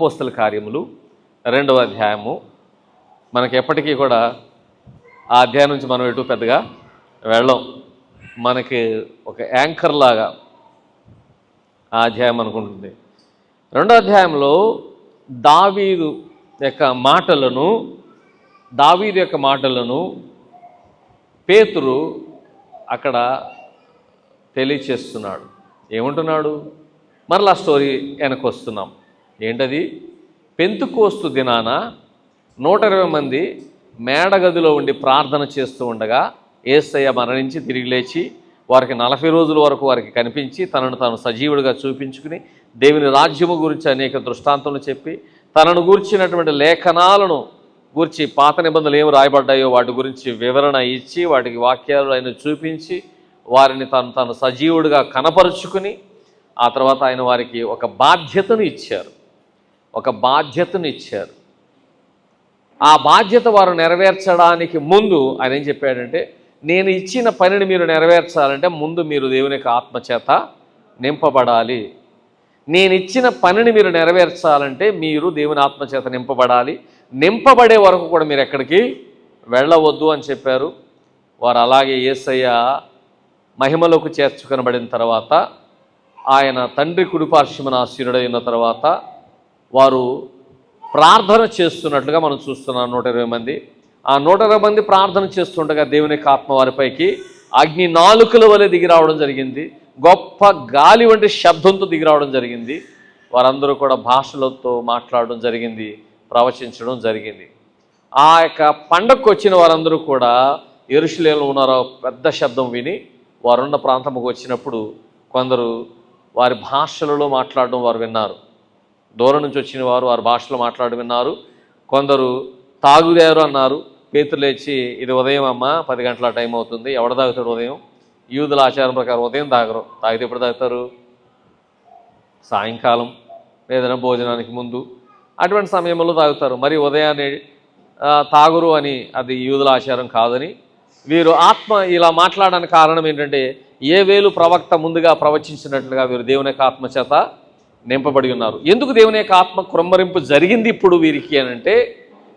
పోస్తల కార్యములు రెండవ అధ్యాయము. మనకి ఎప్పటికీ కూడా ఆ అధ్యాయం నుంచి మనం ఎటు పెద్దగా వెళ్ళం. మనకి ఒక యాంకర్ లాగా ఆ అధ్యాయం అనుకుంటుంది. రెండో అధ్యాయంలో దావీదు యొక్క మాటలను దావీదు యొక్క మాటలను పేతురు అక్కడ తెలియచేస్తున్నాడు. ఏమంటున్నాడు? మరలా స్టోరీ వెనక వస్తున్నాం ఏంటది? పెంతుకోస్తు దినాన నూట ఇరవై మంది మేడగదిలో ఉండి ప్రార్థన చేస్తూ ఉండగా ఏసయ్య మరణించి తిరిగి లేచి వారికి నలభై రోజుల వరకు వారికి కనిపించి తనను తాను సజీవుడిగా చూపించుకుని దేవుని రాజ్యము గురించి అనేక దృష్టాంతములు చెప్పి తనను గూర్చినటువంటి లేఖనాలను గూర్చి పాత నిబంధనలు ఏమి రాయబడ్డాయో వాటి గురించి వివరణ ఇచ్చి వాటికి వాక్యాలు ఆయన చూపించి వారిని తను తను సజీవుడిగా కనపరుచుకుని ఆ తర్వాత ఆయన వారికి ఒక బాధ్యతను ఇచ్చారు. ఒక బాధ్యతను ఇచ్చారు ఆ బాధ్యత వారు నెరవేర్చడానికి ముందు ఆయన ఏం చెప్పాడంటే నేను ఇచ్చిన పనిని మీరు నెరవేర్చాలంటే ముందు మీరు దేవుని యొక్క ఆత్మచేత నింపబడాలి. నేను ఇచ్చిన పనిని మీరు నెరవేర్చాలంటే మీరు దేవుని ఆత్మచేత నింపబడాలి. నింపబడే వరకు కూడా మీరు ఎక్కడికి వెళ్ళవద్దు అని చెప్పారు. వారు అలాగే ఏసయ్య మహిమలోకి చేర్చుకొనబడిన తర్వాత ఆయన తండ్రి కుడిపార్శ్వమన ఆశీనుడైన తర్వాత వారు ప్రార్థన చేస్తున్నట్లుగా మనం చూస్తున్నాం నూట ఇరవై మంది. ఆ నూట ఇరవై మంది ప్రార్థన చేస్తుండగా దేవుని ఆత్మ వారిపైకి అగ్ని నాలుకల వలె దిగి రావడం జరిగింది. గొప్ప గాలి వంటి శబ్దంతో దిగి రావడం జరిగింది. వారందరూ కూడా భాషలతో మాట్లాడడం జరిగింది ప్రవచించడం జరిగింది. ఆ యొక్క పండగకు వచ్చిన వారందరూ కూడా ఎరుషులేలో ఉన్నారో పెద్ద శబ్దం విని వారున్న ప్రాంతంకు వచ్చినప్పుడు కొందరు వారి భాషలలో మాట్లాడడం వారు విన్నారు. దూరం నుంచి వచ్చిన వారు వారి భాషలో మాట్లాడి విన్నారు. కొందరు తాగుదేరు అన్నారు పేతులు లేచి ఇది ఉదయం అమ్మ పది గంటల టైం అవుతుంది ఎవడ తాగుతాడు ఉదయం? యూదుల ఆచారం ప్రకారం ఉదయం తాగరు. తాగితే ఎప్పుడు తాగుతారు? సాయంకాలం ఏదైనా భోజనానికి ముందు. అటువంటి సమయంలో తాగుతారు. మరి ఉదయాన్నే తాగురు అని అది యూదుల ఆచారం కాదని. వీరు ఆత్మ ఇలా మాట్లాడడానికి కారణం ఏంటంటే ఏ వేలు ప్రవక్త ముందుగా ప్రవచించినట్లుగా వీరు దేవుని యొక్క ఆత్మ చేత నింపబడి ఉన్నారు. ఎందుకు దేవుని యొక్క ఆత్మ క్రొమ్మరింపు జరిగింది ఇప్పుడు వీరికి అని అంటే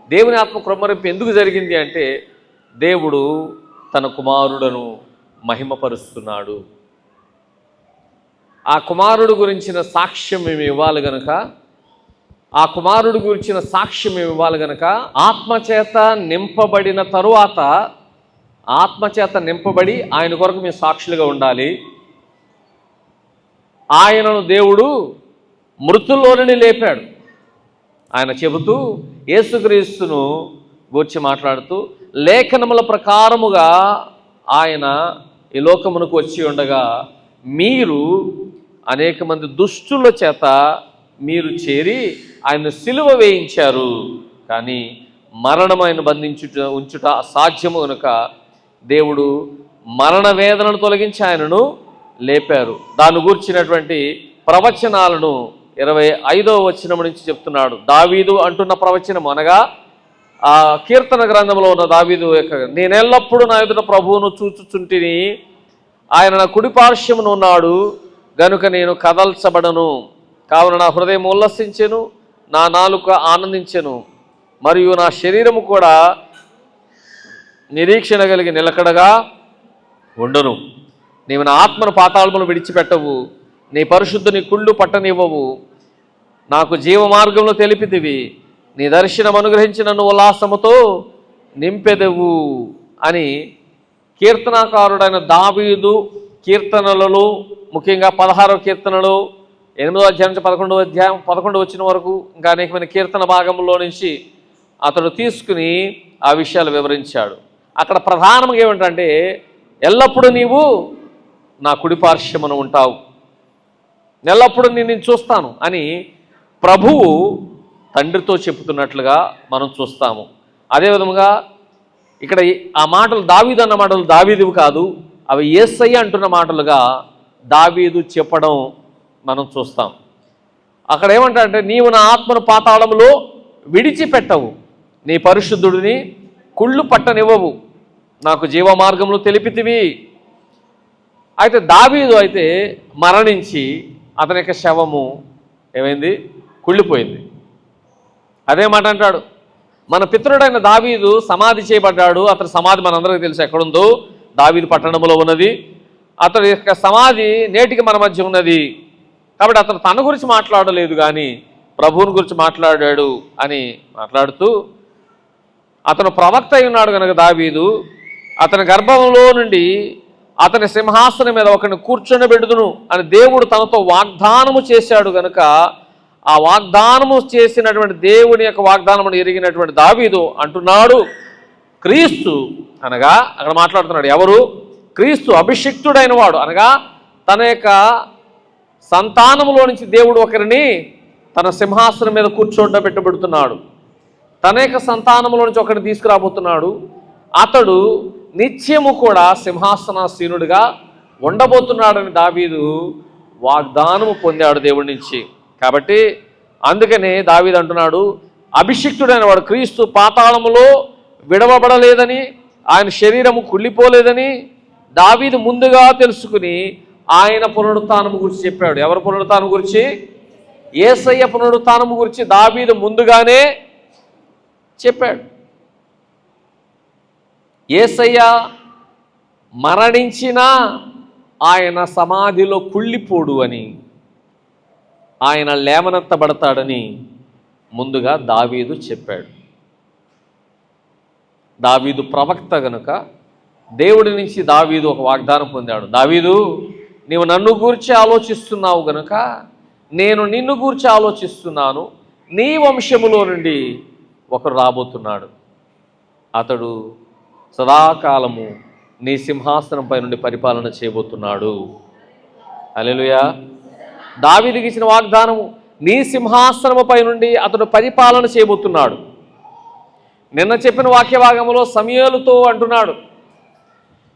దేవుని ఆత్మ క్రొమ్మరింపు ఎందుకు జరిగింది అంటే దేవుడు తన కుమారుడను మహిమపరుస్తున్నాడు. ఆ కుమారుడు గురించిన సాక్ష్యం మేము ఇవ్వాలి గనక ఆ కుమారుడు గురించిన సాక్ష్యం మేము ఇవ్వాలి గనక ఆత్మచేత నింపబడిన తరువాత ఆత్మచేత నింపబడి ఆయన కొరకు మేము సాక్షులుగా ఉండాలి. ఆయనను దేవుడు మృతుల్లోని లేపాడు. ఆయన చెబుతూ యేసుక్రీస్తును గూర్చి మాట్లాడుతూ లేఖనముల ప్రకారముగా ఆయన ఈ లోకమునకు వచ్చి ఉండగా మీరు అనేక మంది దుష్టుల చేత మీరు చేరి ఆయన సిలువ వేయించారు. కానీ మరణం ఆయన బంధించుట ఉంచుట అసాధ్యము కనుక దేవుడు మరణ వేదనను తొలగించి ఆయనను లేపారు. దాని గూర్చినటువంటి ప్రవచనాలను ఇరవై ఐదవ వచనం నుంచి చెప్తున్నాడు. దావీదు అంటున్న ప్రవచనం అనగా ఆ కీర్తన గ్రంథంలో ఉన్న దావీదు యొక్క నేను ఎల్లప్పుడూ నా ఎదుట ప్రభువును చూచుచుంటిని ఆయన నా కుడి పార్శ్వమును ఉన్నాడు గనుక నేను కదల్చబడను. కావున నా హృదయం ఉల్లసించెను నా నాలుక ఆనందించెను మరియు నా శరీరము కూడా నిరీక్షణ కలిగి నిలకడగా ఉండను. నీవు నా ఆత్మను పాతాళములు విడిచిపెట్టవు నీ పరిశుద్ధుని కుళ్ళు పట్టనివ్వవు. నాకు జీవ మార్గంలో తెలిపితివి. నీ దర్శనం అనుగ్రహించి నన్ను ఉల్లాసముతో నింపెదవు అని కీర్తనాకారుడైన దావీదు కీర్తనలలో ముఖ్యంగా పదహారవ కీర్తనలు ఎనిమిదో అధ్యాయం నుంచి పదకొండవ అధ్యాయం పదకొండు వచ్చిన వరకు ఇంకా అనేకమైన కీర్తన భాగంలో నుంచి అతడు తీసుకుని ఆ విషయాలు వివరించాడు. అక్కడ ప్రధానంగా ఏమిటంటే ఎల్లప్పుడూ నీవు నా కుడి ఉంటావు. ఎల్లప్పుడూ నేను నేను చూస్తాను అని ప్రభువు తండ్రితో చెప్తున్నట్లుగా మనం చూస్తాము. అదేవిధముగా ఇక్కడ ఆ మాటలు దావీదు అన్న మాటలు దావీదువు కాదు అవి ఏసయ్య అంటున్న మాటలుగా దావీదు చెప్పడం మనం చూస్తాం. అక్కడ ఏమంటారంటే నీవు నా ఆత్మను పాతాళములో విడిచిపెట్టవు. నీ పరిశుద్ధుడిని కుళ్ళు పట్టనివ్వవు. నాకు జీవ మార్గంలో తెలిపితివి. అయితే దావీదు అయితే మరణించి అతని యొక్క శవము ఏమైంది? కుళ్ళిపోయింది. అదే మాట అంటాడు. మన పితృడైన దావీదు సమాధి చేయబడ్డాడు. అతని సమాధి మనందరికీ తెలుసు ఎక్కడుందో. దావీదు పట్టణంలో ఉన్నది. అతడి యొక్క సమాధి నేటికి మన మధ్య ఉన్నది. కాబట్టి అతను తన గురించి మాట్లాడలేదు కానీ ప్రభువుని గురించి మాట్లాడాడు అని మాట్లాడుతూ అతను ప్రవక్త అయి ఉన్నాడు కనుక దావీదు. అతని గర్భంలో నుండి అతని సింహాసనం మీద ఒకరిని కూర్చొని అని దేవుడు తనతో వాగ్దానము చేశాడు గనుక ఆ వాగ్దానము చేసినటువంటి దేవుని యొక్క వాగ్దానమును ఎరిగినటువంటి దావీదు అంటున్నాడు క్రీస్తు అనగా అక్కడ మాట్లాడుతున్నాడు ఎవరు? క్రీస్తు అభిషిక్తుడైన వాడు. అనగా తన యొక్క సంతానములో నుంచి దేవుడు ఒకరిని తన సింహాసనం మీద కూర్చోబెట్టబెడుతున్నాడు తన యొక్క సంతానములో నుంచి ఒకరిని తీసుకురాబోతున్నాడు. అతడు నిత్యము కూడా సింహాసనాసీనుడిగా ఉండబోతున్నాడని దావీదు వాగ్దానము పొందాడు దేవుడి నుంచి. కాబట్టి అందుకనే దావీదు అంటున్నాడు అభిషిక్తుడైన వాడు క్రీస్తు పాతాళములో విడవబడలేదని ఆయన శరీరము కుళ్ళిపోలేదని దావీదు ముందుగా తెలుసుకుని ఆయన పునరుత్నము గురించి చెప్పాడు. ఎవరు పునరుత్నం గురించి? ఏసయ్య పునరుత్నము గురించి దావీదు ముందుగానే చెప్పాడు. ఏసయ్య మరణించినా ఆయన సమాధిలో కుళ్ళిపోడు అని ఆయన లేవనెత్తబడతాడని ముందుగా దావీదు చెప్పాడు. దావీదు ప్రవక్త గనుక దేవుడి నుంచి దావీదు ఒక వాగ్దానం పొందాడు. దావీదు నీవు నన్ను గూర్చి ఆలోచిస్తున్నావు గనుక నేను నిన్ను గూర్చి ఆలోచిస్తున్నాను. నీ వంశములో నుండి ఒకరు రాబోతున్నాడు. అతడు సదాకాలము నీ సింహాసనంపై నుండి పరిపాలన చేయబోతున్నాడు. అలెలుయా దావిదికి ఇచ్చిన వాగ్దానము నీ సింహాసనముపై నుండి అతడు పరిపాలన చేయబోతున్నాడు. నిన్న చెప్పిన వాక్యభాగంలో సమయలుతో అంటున్నాడు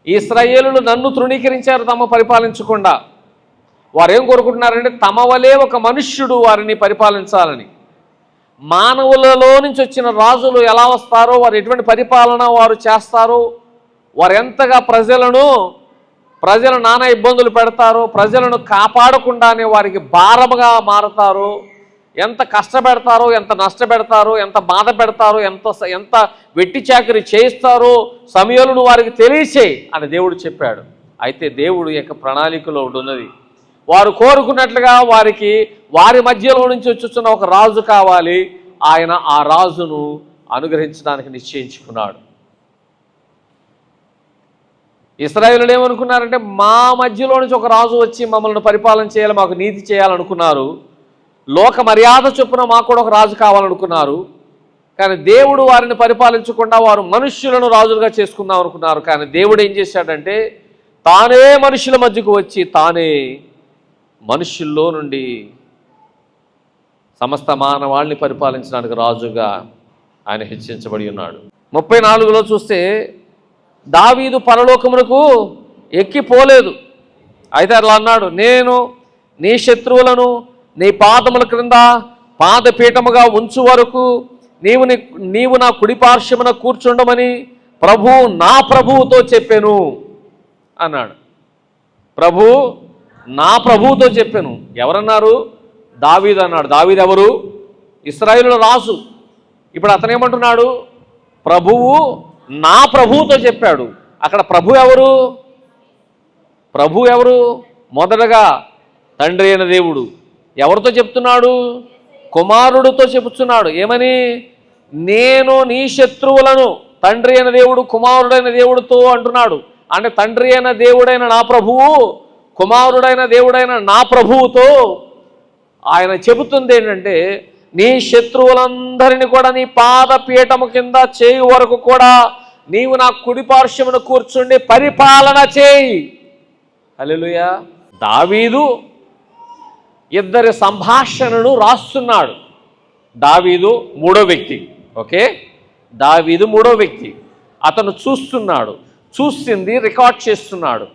ఇస్రాయేలులు నన్ను తృణీకరించారు తమ పరిపాలించకుండా. వారేం కోరుకుంటున్నారంటే తమ వలే ఒక మనుష్యుడు వారిని పరిపాలించాలని. మానవులలో నుంచి వచ్చిన రాజులు ఎలా వస్తారో వారు ఎటువంటి పరిపాలన వారు చేస్తారో వారు ఎంతగా ప్రజలను ప్రజలు నానా ఇబ్బందులు పెడతారు ప్రజలను కాపాడకుండానే వారికి భారముగా మారతారు. ఎంత కష్టపెడతారో ఎంత నష్టపెడతారో ఎంత బాధ పెడతారో ఎంత ఎంత వెట్టి చాకరి చేయిస్తారో సమయాలను వారికి తెలియచేయి అని దేవుడు చెప్పాడు. అయితే దేవుడు యొక్క ప్రణాళికలో ఒకటి ఉన్నది వారు కోరుకున్నట్లుగా వారికి వారి మధ్యలో నుంచి వచ్చుచున్న ఒక రాజు కావాలి. ఆయన ఆ రాజును అనుగ్రహించడానికి నిశ్చయించుకున్నాడు. ఇస్రాయేలు ఏమనుకున్నారంటే మా మధ్యలో నుంచి ఒక రాజు వచ్చి మమ్మల్ని పరిపాలన చేయాలి మాకు నీతి చేయాలనుకున్నారు. లోక మర్యాద చొప్పున మాకు కూడా ఒక రాజు కావాలనుకున్నారు. కానీ దేవుడు వారిని పరిపాలించకుండా వారు మనుష్యులను రాజులుగా చేసుకుందాం అనుకున్నారు. కానీ దేవుడు ఏం చేశాడంటే తానే మనుషుల మధ్యకు వచ్చి తానే మనుషుల్లో నుండి సమస్త మానవాళ్ళని పరిపాలించడానికి రాజుగా ఆయన హెచ్చించబడి ఉన్నాడు. ముప్పై నాలుగులో చూస్తే దావీదు పరలోకమునకు ఎక్కిపోలేదు. అయితే అలా అన్నాడు నేను నీ శత్రువులను నీ పాదముల క్రింద పాదపీఠముగా ఉంచు వరకు నీవు నీ నీవు నా కుడిపార్శ్వమున కూర్చుండమని ప్రభు నా ప్రభువుతో చెప్పాను అన్నాడు. ప్రభు నా ప్రభువుతో చెప్పాను. ఎవరన్నారు? దావీదు అన్నాడు. దావీదు ఎవరు? ఇస్రాయిలు రాజు. ఇప్పుడు అతనేమంటున్నాడు ప్రభువు నా ప్రభువుతో చెప్పాడు. అక్కడ ప్రభు ఎవరు? ప్రభు ఎవరు? మొదటగా తండ్రి అయిన దేవుడు. ఎవరితో చెప్తున్నాడు? కుమారుడితో చెబుతున్నాడు. ఏమని? నేను నీ శత్రువులను తండ్రి అయిన దేవుడు కుమారుడైన దేవుడితో అంటున్నాడు. అంటే తండ్రి అయిన దేవుడైన నా ప్రభువు కుమారుడైన దేవుడైన నా ప్రభువుతో ఆయన చెబుతుంది ఏంటంటే నీ శత్రువులందరిని కూడా నీ పాదపీఠము కింద చేయి వరకు కూడా నీవు నా కుడిపార్శ్వమును కూర్చుండి పరిపాలన చేయి. అలెలుయా దావీదు ఇద్దరి సంభాషణను రాస్తున్నాడు. దావీదు మూడో వ్యక్తి. ఓకే? దావీదు మూడో వ్యక్తి. అతను చూస్తున్నాడు. చూసింది రికార్డ్ చేస్తున్నాడు.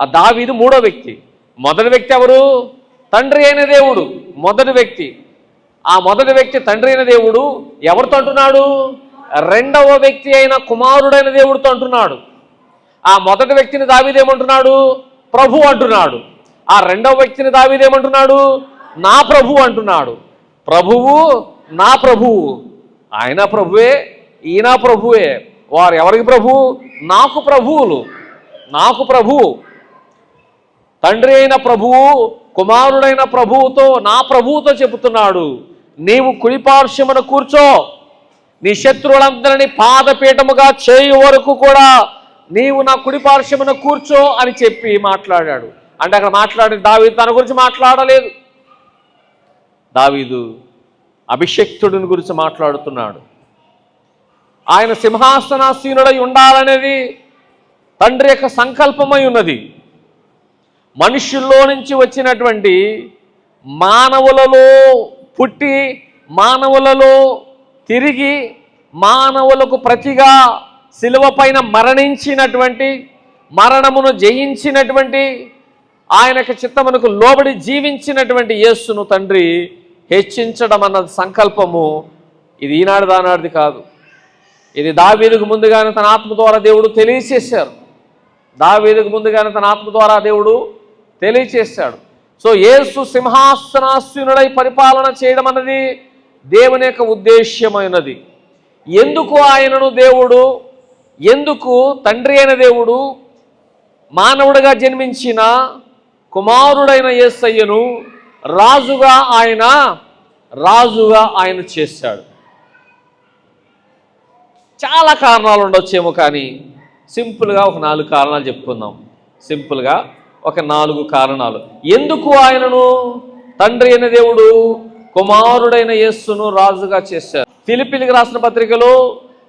ఆ దావీదు మూడో వ్యక్తి. మొదటి వ్యక్తి ఎవరు? తండ్రి అయిన దేవుడు. మొదటి వ్యక్తి. ఆ మొదటి వ్యక్తి తండ్రి అయిన దేవుడు ఎవరితో అంటున్నాడు? రెండవ వ్యక్తి అయిన కుమారుడైన దేవుడితో అంటున్నాడు. ఆ మొదటి వ్యక్తిని దావిదేమంటున్నాడు ప్రభు అంటున్నాడు. ఆ రెండవ వ్యక్తిని దావిదేమంటున్నాడు నా ప్రభు అంటున్నాడు. ప్రభువు నా ప్రభువు ఆయన ప్రభువే ఈయన ప్రభువే. వారు ఎవరికి ప్రభు? నాకు ప్రభువులు. నాకు ప్రభువు తండ్రి అయిన ప్రభువు కుమారుడైన ప్రభువుతో నా ప్రభువుతో చెబుతున్నాడు. నీవు కుడిపార్శ్వమున కూర్చో. నీ శత్రువులందరినీ పాదపీఠముగా చేయు వరకు కూడా నీవు నా కుడిపార్శ్వమున కూర్చో అని చెప్పి మాట్లాడాడు. అంటే అక్కడ మాట్లాడి దావీదు తన గురించి మాట్లాడలేదు. దావీదు అభిషక్తుడిని గురించి మాట్లాడుతున్నాడు. ఆయన సింహాసనాసీనుడై ఉండాలనేది తండ్రి యొక్క సంకల్పమై ఉన్నది. మనుషుల్లో నుంచి వచ్చినటువంటి మానవులలో పుట్టి మానవులలో తిరిగి మానవులకు ప్రతిగా శిలువ పైన మరణించినటువంటి మరణమును జయించినటువంటి ఆయనకు చిత్తమునకు లోబడి జీవించినటువంటి యేస్సును తండ్రి హెచ్చించడం అన్నది సంకల్పము. ఇది ఈనాడు దానాడిది కాదు. ఇది దావీదుకు ముందుగానే తన ఆత్మ ద్వారా దేవుడు తెలియచేశారు. దావీదుకు ముందుగానే తన ఆత్మ ద్వారా దేవుడు తెలియచేశాడు. సో యేసు సింహాసనాస్యునుడై పరిపాలన చేయడం అన్నది దేవుని యొక్క ఉద్దేశ్యమైనది. ఎందుకు ఆయనను దేవుడు ఎందుకు తండ్రి అయిన దేవుడు మానవుడిగా జన్మించిన కుమారుడైన ఏసయ్యను రాజుగా ఆయన రాజుగా ఆయన చేశాడు. చాలా కారణాలు ఉండొచ్చేమో కానీ సింపుల్గా ఒక నాలుగు కారణాలు చెప్పుకుందాం. సింపుల్గా ఒక నాలుగు కారణాలు. ఎందుకు ఆయనను? తండ్రి అయిన దేవుడు కుమారుడైన యేస్సును రాజుగా చేశారు. ఫిలిపిలికి రాసిన పత్రికలో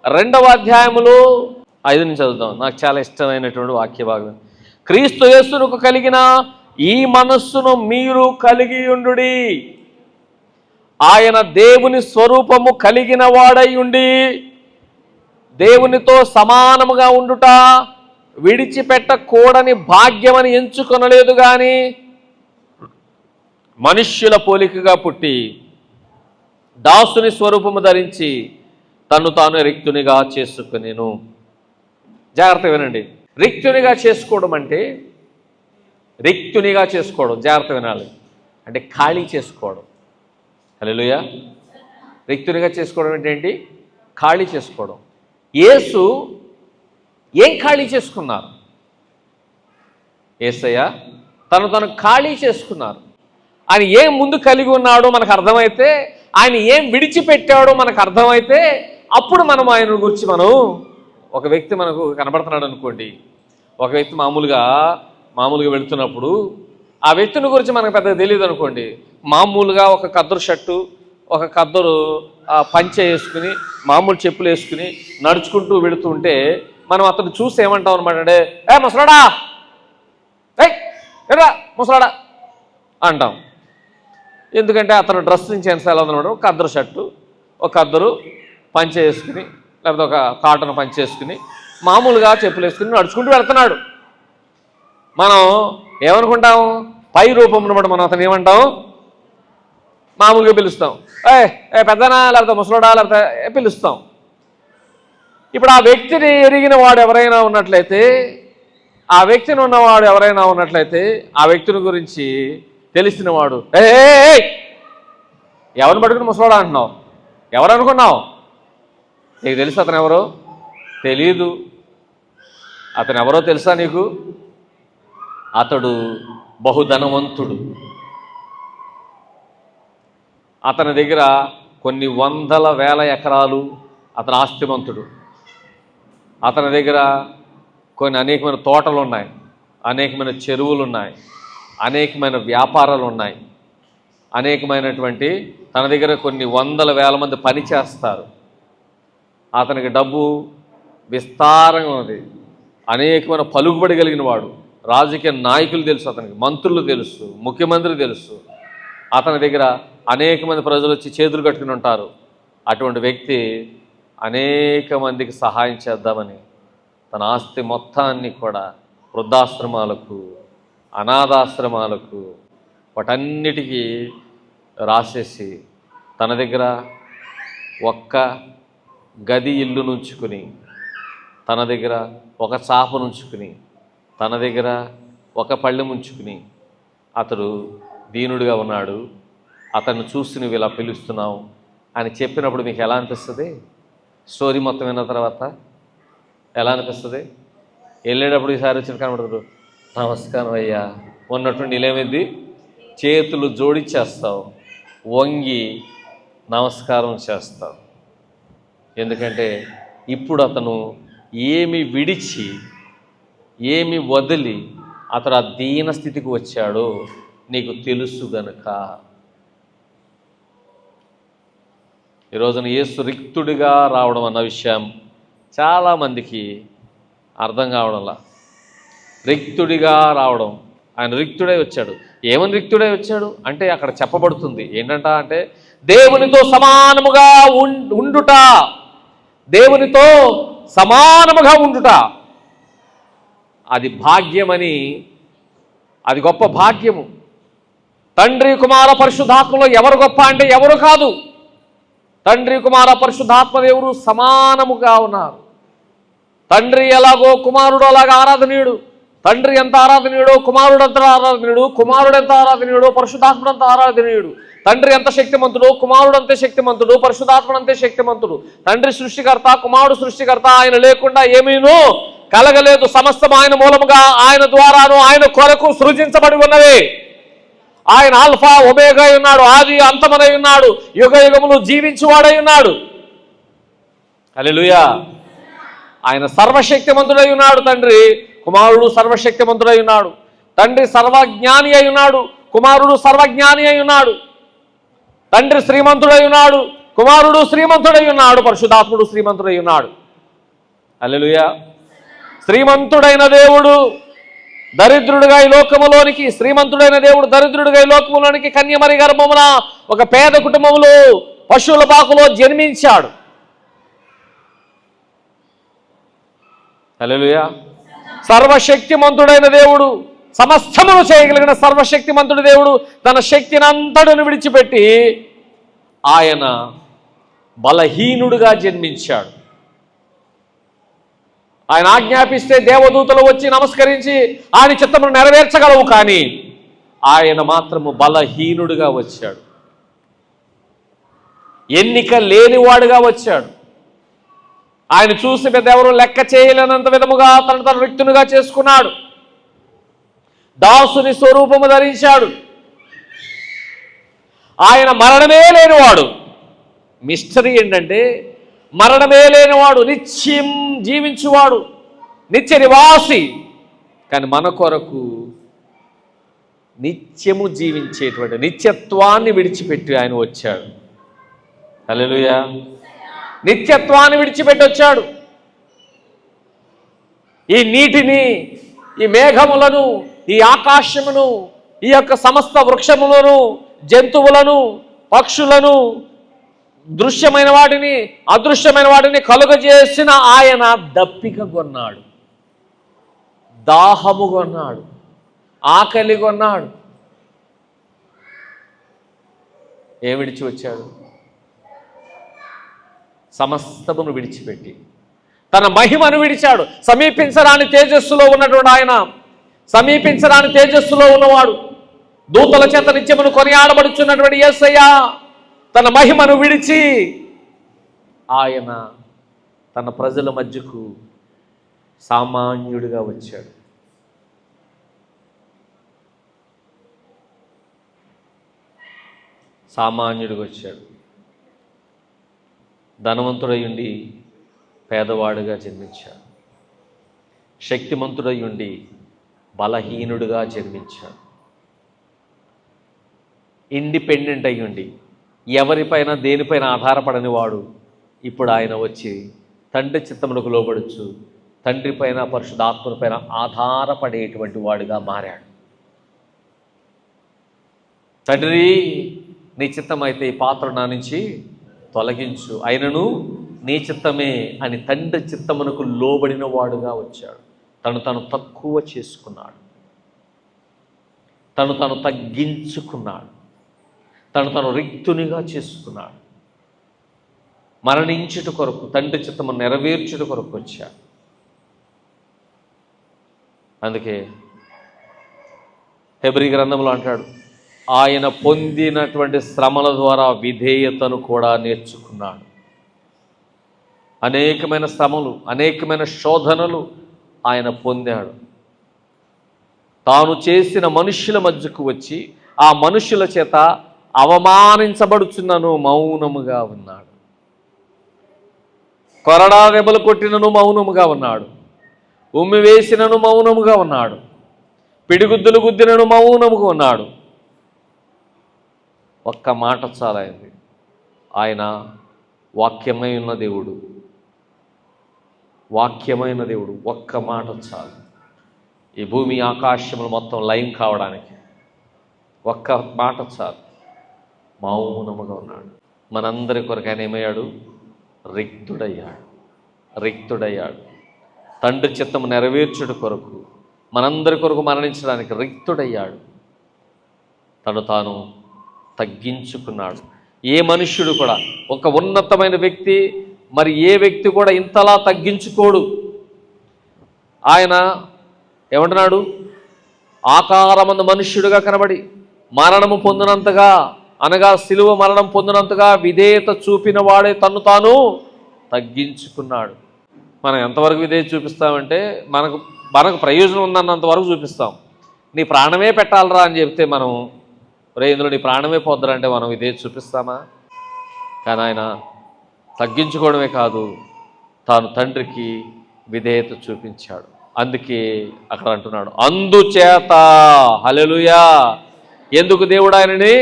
రెండవ అధ్యాయములో ఐదు నుంచి చదువుతాం నాకు చాలా ఇష్టమైనటువంటి వాక్య భాగం క్రీస్తు యేస్సునకు కలిగిన ఈ మనస్సును మీరు కలిగి ఉండు ఆయన దేవుని స్వరూపము కలిగిన వాడై ఉండి దేవునితో సమానముగా ఉండుట విడిచిపెట్టకూడని భాగ్యమని ఎంచుకొనలేదు కానీ మనుష్యుల పోలికగా పుట్టి దాసుని స్వరూపము ధరించి తను తాను రిక్తునిగా చేసుకునేను. జాగ్రత్త వినండి. రిక్తునిగా చేసుకోవడం అంటే రిక్తునిగా చేసుకోవడం. జాగ్రత్త వినాలి. అంటే ఖాళీ చేసుకోవడం. హలోయ రిక్తునిగా చేసుకోవడం అంటే ఏంటి? ఖాళీ చేసుకోవడం. యేసు ఏం ఖాళీ చేసుకున్నారు? ఏసయ్య తను తను ఖాళీ చేసుకున్నారు. ఆయన ఏం ముందు కలిగి ఉన్నాడో మనకు అర్థమైతే ఆయన ఏం విడిచిపెట్టాడో మనకు అర్థమైతే అప్పుడు మనం ఆయన గురించి మనం ఒక వ్యక్తి మనకు కనబడుతున్నాడు అనుకోండి. ఒక వ్యక్తి మామూలుగా మామూలుగా వెళుతున్నప్పుడు ఆ వ్యక్తిని గురించి మనకు పెద్దగా తెలియదు అనుకోండి. మామూలుగా ఒక కద్దరు షర్టు ఒక కద్దరు పంచ పంచె వేసుకుని మామూలు చెప్పులు వేసుకుని నడుచుకుంటూ వెళుతుంటే మనం అతను చూసి ఏమంటాం అనమాట అంటే ఏ ముసలాడా! ఏయ్ ఎరా ముసలాడా! అంటాం. ఎందుకంటే అతను డ్రెస్ నుంచి ఎంత ఎలా ఉందన్నమాట ఒక అద్దరు షర్టు ఒక అద్దరు పంచె వేసుకుని లేకపోతే ఒక కాటన్ పంచేసుకుని మామూలుగా చెప్పులు వేసుకుని నడుచుకుంటూ వెళ్తున్నాడు. మనం ఏమనుకుంటాం? పై రూపం అనమాట మనం అతను ఏమంటాం? మామూలుగా పిలుస్తాం. ఏ ఏ పెద్దనా? లేకపోతే ముసలోడా? లేకపోతే పిలుస్తాం. ఇప్పుడు ఆ వ్యక్తిని ఎరిగిన వాడు ఎవరైనా ఉన్నట్లయితే ఆ వ్యక్తిని ఉన్నవాడు ఎవరైనా ఉన్నట్లయితే ఆ వ్యక్తిని గురించి తెలిసిన వాడు "ఏ, ఎవరిని పట్టుకుని ముసలాడు అంటున్నావు? ఎవరు అనుకున్నావు? నీకు తెలుసు అతను ఎవరో? తెలీదు. అతను ఎవరో తెలుసా నీకు? అతడు బహుధనవంతుడు. అతని దగ్గర కొన్ని వందల వేల ఎకరాలు అతను ఆస్తిమంతుడు అతని దగ్గర కొన్ని అనేకమైన తోటలు ఉన్నాయి అనేకమైన చెరువులు ఉన్నాయి అనేకమైన వ్యాపారాలు ఉన్నాయి అనేకమైనటువంటి తన దగ్గర కొన్ని వందల వేల మంది పని చేస్తారు. అతనికి డబ్బు విస్తారంగా ఉంది అనేకమైన పలుకుబడి కలిగిన వాడు. రాజకీయ నాయకులు తెలుసు అతనికి మంత్రులు తెలుసు ముఖ్యమంత్రి తెలుసు. అతని దగ్గర అనేక మంది ప్రజలు వచ్చి చేతులు కట్టుకుని ఉంటారు. అటువంటి వ్యక్తి అనేక మందికి సహాయం చేద్దామని తన ఆస్తి మొత్తాన్ని కూడా వృద్ధాశ్రమాలకు అనాథాశ్రమాలకు వాటన్నిటికీ రాసేసి తన దగ్గర ఒక్క గది ఇల్లు నుంచుకుని తన దగ్గర ఒక చాప నుంచుకుని తన దగ్గర ఒక పళ్ళెం ఉంచుకుని అతడు దీనుడిగా ఉన్నాడు. అతన్ని చూసి నువ్వు ఇలా పిలుస్తున్నావు అని చెప్పినప్పుడు మీకు ఎలా అనిపిస్తుంది? స్టోరీ మొత్తం విన్న తర్వాత ఎలా అనిపిస్తుంది? వెళ్ళేటప్పుడు ఈసారి వచ్చిన కనబడతారు నమస్కారం అయ్యా. ఉన్నటువంటి ఇలేమైంది చేతులు జోడిచ్చేస్తావు. వంగి నమస్కారం చేస్తావు. ఎందుకంటే ఇప్పుడు అతను ఏమి విడిచి ఏమి వదిలి అతడు ఆ దీన స్థితికి వచ్చాడో నీకు తెలుసు గనుక. ఈ రోజున యేసు రిక్తుడిగా రావడం అన్న విషయం చాలామందికి అర్థం కావడంలా. రిక్తుడిగా రావడం ఆయన రిక్తుడై వచ్చాడు. ఏమని రిక్తుడై వచ్చాడు? అంటే అక్కడ చెప్పబడుతుంది. ఏంటంట అంటే దేవునితో సమానముగా ఉం- ఉండుట. దేవునితో సమానముగా ఉండుట. అది భాగ్యమని అది గొప్ప భాగ్యము. తండ్రి కుమార పరిశుద్ధాత్మలో ఎవరు గొప్ప అంటే ఎవరు కాదు. తండ్రి కుమార పరిశుద్ధాత్మదేవుడు సమానముగా ఉన్నారు. తండ్రి ఎలాగో కుమారుడు అలాగ ఆరాధనీయుడు. తండ్రి ఎంత ఆరాధనీయుడో కుమారుడు ఎంత ఆరాధనీయుడు కుమారుడు ఎంత ఆరాధనీయుడో పరిశుధాత్ముడు ఎంత ఆరాధనీయుడు. తండ్రి ఎంత శక్తిమంతుడు కుమారుడు అంతే శక్తిమంతుడు పరిశుధాత్ముడు అంతే శక్తిమంతుడు. తండ్రి సృష్టికర్త కుమారుడు సృష్టికర్త ఆయన లేకుండా ఏమీనూ కలగలేదు. సమస్తం ఆయన మూలముగా ఆయన ద్వారాను ఆయన కొరకు సృజించబడి ఉన్నవే ఆయన ఆల్ఫా ఒమేగా ఉన్నాడు ఆది అంతమనై ఉన్నాడు యుగ యుగములు జీవించువాడై ఉన్నాడు. అలెలుయా ఆయన సర్వశక్తిమంతుడై ఉన్నాడు తండ్రి. కుమారుడు సర్వశక్తిమంతుడై ఉన్నాడు. తండ్రి సర్వజ్ఞాని అయి ఉన్నాడు. కుమారుడు సర్వజ్ఞాని అయి ఉన్నాడు. తండ్రి శ్రీమంతుడై ఉన్నాడు. కుమారుడు శ్రీమంతుడై ఉన్నాడు. పరిశుధాత్ముడు శ్రీమంతుడై ఉన్నాడు. అల్లెలుయా శ్రీమంతుడైన దేవుడు దరిద్రుడుగా ఈ లోకములోనికి శ్రీమంతుడైన దేవుడు దరిద్రుడుగా ఈ లోకములోనికి కన్యమరి గర్భమున ఒక పేద కుటుంబంలో పశువుల పాకులో జన్మించాడు. హల్లెలూయా. సర్వశక్తిమంతుడైన దేవుడు సమస్తమును చేయగలిగిన సర్వశక్తిమంతుడు దేవుడు తన శక్తిని అంతటిని విడిచిపెట్టి ఆయన బలహీనుడుగా జన్మించాడు. ఆయన ఆజ్ఞాపిస్తే దేవదూతలు వచ్చి నమస్కరించి ఆయన చిత్తమును నెరవేర్చగలవు కానీ ఆయన మాత్రము బలహీనుడుగా వచ్చాడు. ఎన్నిక లేనివాడుగా వచ్చాడు. ఆయన చూసి పెద్ద ఎవరు లెక్క చేయలేనంత విధముగా తను తన వ్యక్తునిగా చేసుకున్నాడు. దాసుని స్వరూపము ధరించాడు. ఆయన మరణమే లేనివాడు. మిస్టరీ ఏంటంటే మరణమే లేనివాడు నిత్యం జీవించువాడు నిత్య నివాసి. కానీ మన కొరకు నిత్యము జీవించేటువంటి నిత్యత్వాన్ని విడిచిపెట్టి ఆయన వచ్చాడు. అలెలుయా నిత్యత్వాన్ని విడిచిపెట్టి వచ్చాడు ఈ నీటిని ఈ మేఘములను ఈ ఆకాశమును ఈ యొక్క సమస్త వృక్షములను జంతువులను పక్షులను దృశ్యమైన వాటిని అదృశ్యమైన వాటిని కలుగజేసిన ఆయన దప్పిక కొన్నాడు. దాహము కొన్నాడు. ఆకలి కొన్నాడు. ఏ విడిచి వచ్చాడు సమస్తమును విడిచిపెట్టి. తన మహిమను విడిచాడు. సమీపించరాని తేజస్సులో ఉన్నటువంటి ఆయన సమీపించరాని తేజస్సులో ఉన్నవాడు దూతల చేత నిత్యమును కొనియాడబడుచున్నటువంటి యేసయ్య తన మహిమను విడిచి ఆయన తన ప్రజల మధ్యకు సామాన్యుడిగా వచ్చాడు. సామాన్యుడిగా వచ్చాడు. ధనవంతుడై ఉండి పేదవాడుగా జన్మించాడు. శక్తిమంతుడై ఉండి బలహీనుడుగా జన్మించాడు. ఇండిపెండెంట్ అయ్యుండి ఎవరిపైన దేనిపైన ఆధారపడని వాడు ఇప్పుడు ఆయన వచ్చి తండ్రి చిత్తములకు లోబడచ్చు తండ్రి పైన పరిశుధాత్మల పైన ఆధారపడేటువంటి వాడుగా మారాడు. తండ్రి నీ చిత్తమైతే ఈ పాత్ర నా నుంచి తొలగించు. అయినను నీ చిత్తమే అని తండ్రి చిత్తమునకు లోబడిన వాడుగా వచ్చాడు. తను తను తక్కువ చేసుకున్నాడు. తను తను తగ్గించుకున్నాడు. తను తను రిక్తునిగా చేసుకున్నాడు. మరణించుట కొరకు తండ్రి చిత్తము నెరవేర్చుట కొరకు వచ్చాడు. అందుకే హెబ్రి గ్రంథంలో అంటాడు ఆయన పొందినటువంటి శ్రమల ద్వారా విధేయతను కూడా నేర్చుకున్నాడు. అనేకమైన శ్రమలు అనేకమైన శోధనలు ఆయన పొందాడు. తాను చేసిన మనుష్యుల మధ్యకు వచ్చి ఆ మనుష్యుల చేత అవమానించబడుచున్నను మౌనముగా ఉన్నాడు. కొరడా దెబ్బలు కొట్టినను మౌనముగా ఉన్నాడు. ఉమ్మి వేసినను మౌనముగా ఉన్నాడు. పిడిగుద్దులు గుద్దినను మౌనముగా ఉన్నాడు. ఒక్క మాట చాలైంది ఆయన వాక్యమై ఉన్న దేవుడు. వాక్యమైన దేవుడు. ఒక్క మాట చాలు. ఈ భూమి ఆకాశములు మొత్తం లయం కావడానికి ఒక్క మాట చాలు. మౌనముగా ఉన్నాడు. మనందరి కొరకు ఆయన ఏమయ్యాడు? రిక్తుడయ్యాడు. రిక్తుడయ్యాడు. తండ్రి చిత్తము నెరవేర్చుడు కొరకు మనందరి కొరకు మరణించడానికి రిక్తుడయ్యాడు. తను తాను తగ్గించుకున్నాడు. ఏ మనుష్యుడు కూడా ఒక ఉన్నతమైన వ్యక్తి మరి ఏ వ్యక్తి కూడా ఇంతలా తగ్గించుకోడు. ఆయన ఏమంటున్నాడు? ఆకారమందు మనుష్యుడిగా కనబడి మరణము పొందినంతగా అనగా సిలువ మరణం పొందినంతగా విధేయత చూపిన వాడే తను తాను తగ్గించుకున్నాడు. మనం ఎంతవరకు విధేయత చూపిస్తామంటే మనకు మనకు ప్రయోజనం ఉందన్నంత వరకు చూపిస్తాం. నీ ప్రాణమే పెట్టాలరా అని చెప్తే మనం రే ఇందులో నీ ప్రాణమే పొద్దురా అంటే మనం విధేయత చూపిస్తామా? కానీ ఆయన తగ్గించుకోవడమే కాదు తాను తండ్రికి విధేయత చూపించాడు. అందుకే అక్కడ అంటున్నాడు అందుచేత హలలుయా ఎందుకు దేవుడు ఆయనని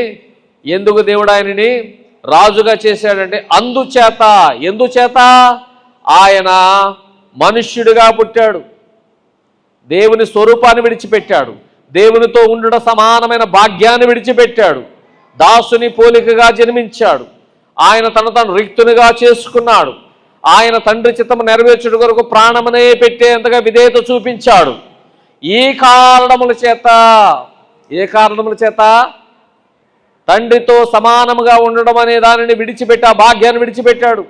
ఎందుకు దేవుడు ఆయనని రాజుగా చేశాడంటే అందుచేత. ఎందుచేత? ఆయన మనుష్యుడిగా పుట్టాడు. దేవుని స్వరూపాన్ని విడిచిపెట్టాడు. దేవునితో ఉండడం సమానమైన భాగ్యాన్ని విడిచిపెట్టాడు. దాసుని పోలికగా జన్మించాడు. ఆయన తన తను రిక్తునిగా చేసుకున్నాడు. ఆయన తండ్రి చిత్తము నెరవేర్చుడు కొరకు ప్రాణమనే పెట్టేంతగా విధేయత చూపించాడు. ఈ కారణముల చేత. ఏ కారణముల చేత? తండ్రితో సమానముగా ఉండడం అనే దానిని విడిచిపెట్టి ఆ భాగ్యాన్ని విడిచిపెట్టాడు.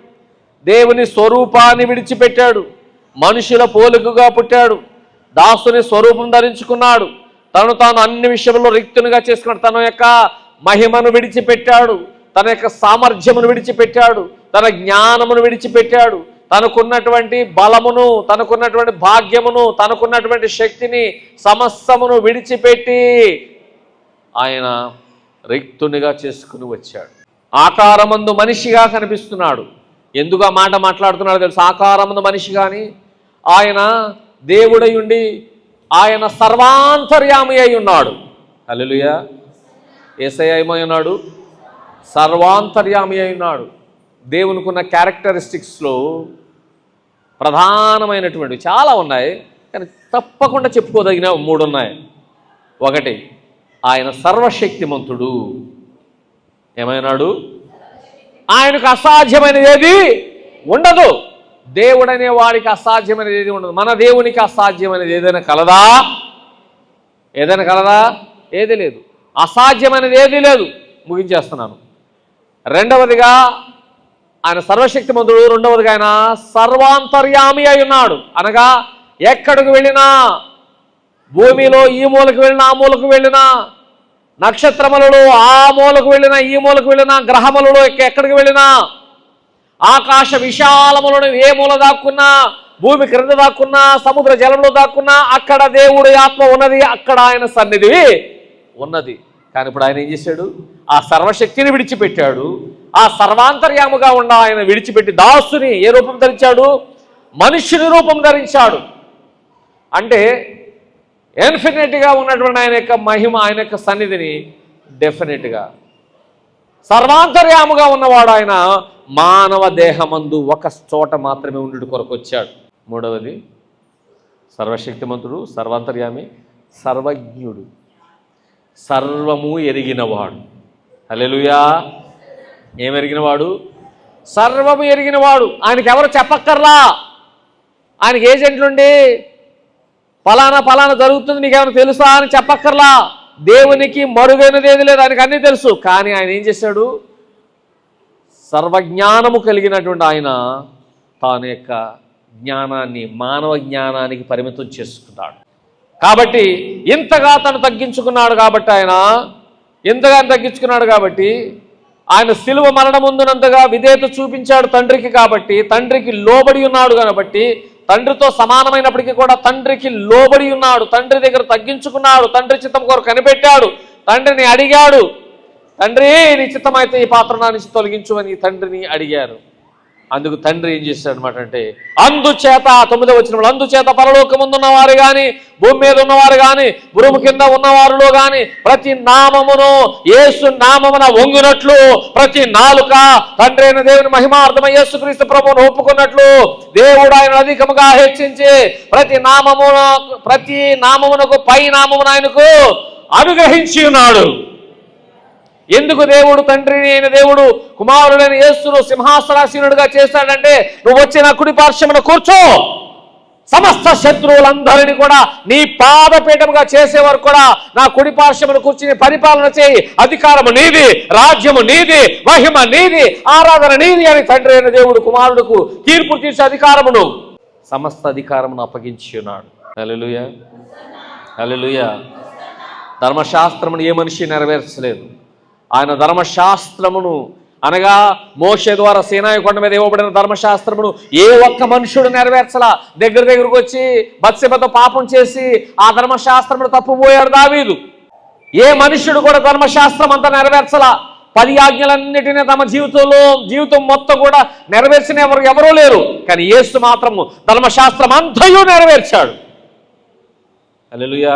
దేవుని స్వరూపాన్ని విడిచిపెట్టాడు. మనుషుల పోలికగా పుట్టాడు. దాసుని స్వరూపం ధరించుకున్నాడు. తను తాను అన్ని విషయంలో రిక్తునిగా చేసుకున్నాడు. తన యొక్క మహిమను విడిచిపెట్టాడు. తన యొక్క సామర్థ్యమును విడిచిపెట్టాడు. తన జ్ఞానమును విడిచిపెట్టాడు. తనకున్నటువంటి బలమును తనకున్నటువంటి భాగ్యమును తనకున్నటువంటి శక్తిని సమస్తమును విడిచిపెట్టి ఆయన రైతునిగా చేసుకుని వచ్చాడు. ఆకారమందు మనిషిగా కనిపిస్తున్నాడు. ఎందుకు ఆ మాట మాట్లాడుతున్నాడు తెలుసు? ఆకారమందు మనిషి కానీ ఆయన దేవుడై ఉండి ఆయన సర్వాంతర్యామి అయి ఉన్నాడు. అల్లుయ ఏసై ఏమై ఉన్నాడు? సర్వాంతర్యామి అయి ఉన్నాడు. దేవునికున్న క్యారెక్టరిస్టిక్స్లో ప్రధానమైనటువంటివి చాలా ఉన్నాయి. కానీ తప్పకుండా చెప్పుకోదగిన మూడు ఉన్నాయి ఒకటి ఆయన సర్వశక్తిమంతుడు. ఏమైనాడు? ఆయనకు అసాధ్యమైనది ఏది? ఉండదు. దేవుడనే వాడికి అసాధ్యమైనది ఏది ఉండదు. మన దేవునికి అసాధ్యమైనది ఏదైనా కలదా? ఏదైనా కలదా? ఏది లేదు. అసాధ్యమైనది ఏది లేదు. ముగించేస్తున్నాను. రెండవదిగా ఆయన సర్వశక్తిమంతుడు రెండవదిగా ఆయన సర్వాంతర్యామి అయి ఉన్నాడు. అనగా ఎక్కడికి వెళ్ళినా భూమిలో ఈ మూలకు వెళ్ళినా ఆ మూలకు వెళ్ళినా నక్షత్రములలో ఆ మూలకు వెళ్ళినా ఈ మూలకు వెళ్ళినా గ్రహములలో ఎక్కడికి వెళ్ళినా ఆకాశ విశాలములను ఏ మూల దాక్కున్నా భూమి క్రింద దాక్కున్నా సముద్ర జలంలో దాక్కున్నా అక్కడ దేవుడి ఆత్మ ఉన్నది అక్కడ ఆయన సన్నిధి ఉన్నది. కానీ ఇప్పుడు ఆయన ఏం చేశాడు? ఆ సర్వశక్తిని విడిచిపెట్టాడు. ఆ సర్వాంతర్యాముగా ఉన్న ఆయన విడిచిపెట్టి దాసుని ఏ రూపం ధరించాడు? మనుష్యుని రూపం ధరించాడు. అంటే ఇన్ఫినిట్గా ఉన్నటువంటి ఆయన యొక్క మహిమ ఆయన యొక్క సన్నిధిని డెఫినెట్గా సర్వాంతర్యాముగా ఉన్నవాడు ఆయన మానవ దేహమందు ఒక చోట మాత్రమే ఉండుట కొరకు వచ్చాడు. మూడవది సర్వశక్తిమంతుడు సర్వాంతర్యామి సర్వజ్ఞుడు. సర్వము ఎరిగినవాడు. అలెలుయా ఏం ఎరిగినవాడు? సర్వము ఎరిగినవాడు. ఆయనకి ఎవరు చెప్పక్కర్లా? ఆయనకి ఏజెంట్లుండి? ఫలానా పలానా జరుగుతుంది నీకేమైనా తెలుసా అని చెప్పక్కర్లా. దేవునికి మరుగైనది ఏది లేదు ఆయనకు అన్నీ తెలుసు. కానీ ఆయన ఏం చేశాడు? సర్వజ్ఞానము కలిగినటువంటి ఆయన తాను యొక్క జ్ఞానాన్ని మానవ జ్ఞానానికి పరిమితం చేసుకున్నాడు. కాబట్టి ఇంతగా తను తగ్గించుకున్నాడు కాబట్టి ఆయన ఇంతగా తగ్గించుకున్నాడు కాబట్టి ఆయన సిలువ మరణముందునంతగా విధేయత చూపించాడు తండ్రికి కాబట్టి తండ్రికి లోబడి ఉన్నాడు కాబట్టి తండ్రితో సమానమైనప్పటికీ కూడా తండ్రికి లోబడి ఉన్నాడు తండ్రి దగ్గర తగ్గించుకున్నాడు తండ్రి చిత్తం కొరకు కనిపెట్టాడు తండ్రిని అడిగాడు. తండ్రి నీ చిత్తమైతే ఈ పాత్ర నా నుంచి తొలగించు అని తండ్రిని అడిగారు. అందుకు తండ్రి ఏం చేశాడు అనమాట అంటే అందుచేత తొమ్మిదో వచ్చిన అందుచేత పరలోకముందున్న వారు కానీ భూమి మీద ఉన్నవారు కానీ భూమి కింద ఉన్నవారిలో కానీ ప్రతి నామమును ఏసు నామమున వంగినట్లు ప్రతి నాలుక తండ్రి అయిన దేవుని మహిమార్థమ యేసుక్రీస్తు ప్రభువును ఒప్పుకున్నట్లు దేవుడు ఆయన అధికముగా హెచ్చించి ప్రతి నామమున ప్రతి నామమునకు పై నామమున ఆయనకు అనుగ్రహించి ఉన్నాడు. ఎందుకు దేవుడు తండ్రిని అయిన దేవుడు కుమారుడైన యేసును సింహాసనాసీనుడిగా చేశాడంటే నువ్వు వచ్చి నా కుడి పార్శ్వమున కూర్చో. సమస్త శత్రువులందరినీ కూడా నీ పాదపీఠముగా చేసేవారు కూడా నా కుడి పార్శ్వమును కూర్చుని పరిపాలన చేయి. అధికారము నీది రాజ్యము నీది మహిమ నీది ఆరాధన నీది అని తండ్రి అయిన దేవుడు కుమారుడుకు తీర్పు తీర్చే అధికారమును సమస్త అధికారమును అప్పగించి ఉన్నాడు హల్లెలూయ. హల్లెలూయ. ధర్మశాస్త్రమును ఏ మనిషి నెరవేర్చలేదు. ఆయన ధర్మశాస్త్రమును అనగా మోష ద్వారా సేనాయి కొండ మీద ఇవ్వబడిన ధర్మశాస్త్రమును ఏ ఒక్క మనుషుడు నెరవేర్చలా? దగ్గర దగ్గరకు వచ్చి బత్సెబతో పాపం చేసి ఆ ధర్మశాస్త్రమును తప్పుపోయాడు దావీదు. ఏ మనుషుడు కూడా ధర్మశాస్త్రం అంతా నెరవేర్చలా? పది ఆజ్ఞలన్నిటినీ తమ జీవితంలో జీవితం మొత్తం కూడా నెరవేర్చిన ఎవరు ఎవరూ లేరు. కానీ యేసు మాత్రము ధర్మశాస్త్రం అంతయు నెరవేర్చాడు. అల్లెలుయా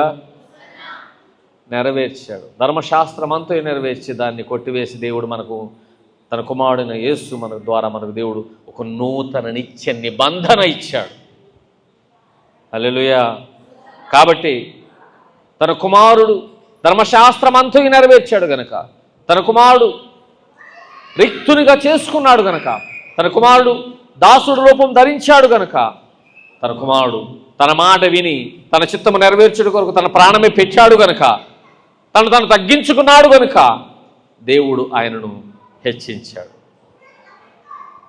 నెరవేర్చాడు. ధర్మశాస్త్రం అంతా నెరవేర్చి దాన్ని కొట్టివేసి దేవుడు మనకు తన కుమారుడైన యేసు మన ద్వారా మనకు దేవుడు ఒక నూతన నిత్య నిబంధన ఇచ్చాడు. అల్లెలుయా కాబట్టి తన కుమారుడు ధర్మశాస్త్రం అంతా నెరవేర్చాడు గనక తన కుమారుడు రిక్తునిగా చేసుకున్నాడు గనక తన కుమారుడు దాసుడు రూపం ధరించాడు గనక తన కుమారుడు తన మాట విని తన చిత్తము నెరవేర్చుడు కొరకు తన ప్రాణమే పెట్టాడు గనక తను తను తగ్గించుకున్నాడు కనుక దేవుడు ఆయనను హెచ్చించాడు.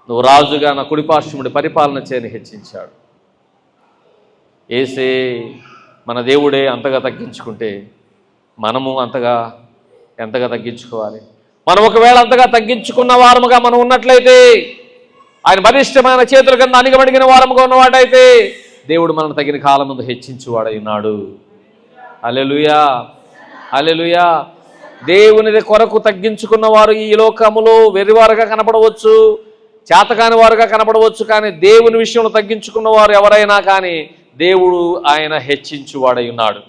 నువ్వు రాజుగా నా కుడిపార్శ్వముడి పరిపాలన చేయని హెచ్చించాడు. ఏసే మన దేవుడే అంతగా తగ్గించుకుంటే మనము అంతగా ఎంతగా తగ్గించుకోవాలి? మనం ఒకవేళ అంతగా తగ్గించుకున్న వారముగా మనం ఉన్నట్లయితే ఆయన బలిష్టమైన చేతుల కింద అణిగబడిగిన వారముగా ఉన్నవాడైతే దేవుడు మనం తగిన కాలం ముందు హెచ్చించువాడైనాడు అలెలుయా అలెలుయా దేవునిది కొరకు తగ్గించుకున్న వారు ఈ లోకములో వెర్రివారుగా కనపడవచ్చు చేతకాని వారుగా కనపడవచ్చు కానీ దేవుని విషయంలో తగ్గించుకున్న వారు ఎవరైనా కానీ దేవుడు ఆయన హెచ్చించువాడై ఉన్నాడు.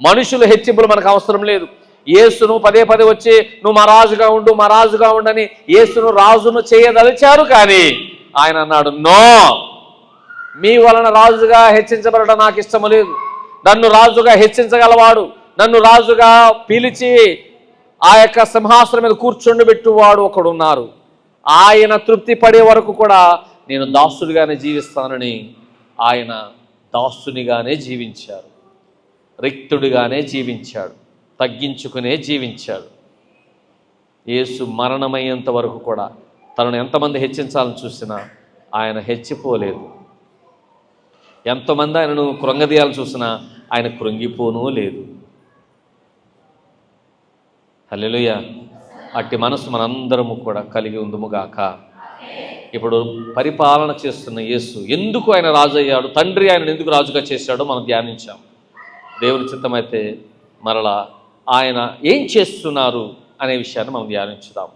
మనుషులు హెచ్చింపులు మనకు అవసరం లేదు. యేసును పదే పదే వచ్చి నువ్వు మా రాజుగా ఉండు మా రాజుగా ఉండని యేసును రాజును చేయదలిచారు కానీ ఆయన అన్నాడు నో! మీ వలన రాజుగా హెచ్చించబడటం నాకు ఇష్టము లేదు. నన్ను రాజుగా హెచ్చించగలవాడు. నన్ను రాజుగా పిలిచి ఆ యొక్క సింహాసనం మీద కూర్చుండబెట్టువాడు ఒకడున్నారు. ఆయన తృప్తి పడే వరకు కూడా నేను దాసుడిగానే జీవిస్తానని ఆయన దాసునిగానే జీవించారు. రిక్తుడిగానే జీవించాడు. తగ్గించుకునే జీవించాడు. యేసు మరణమయ్యేంత వరకు కూడా తనను ఎంతమంది హెచ్చించాలని చూసినా ఆయన హెచ్చిపోలేదు. ఎంతమంది ఆయనను కృంగదీయాలని చూసినా ఆయన కృంగిపోనూ లేదు. హల్లెలూయ. అట్టి మనసు మనందరము కూడా కలిగి ఉందుముగాక. ఇప్పుడు పరిపాలన చేస్తున్న యేసు ఎందుకు ఆయన రాజు అయ్యాడు తండ్రి ఆయన ఎందుకు రాజుగా చేశాడో మనం ధ్యానించాం. దేవుని చిత్తమైతే మరలా ఆయన ఏం చేస్తున్నారు అనే విషయాన్ని మనం ధ్యానించుదాం.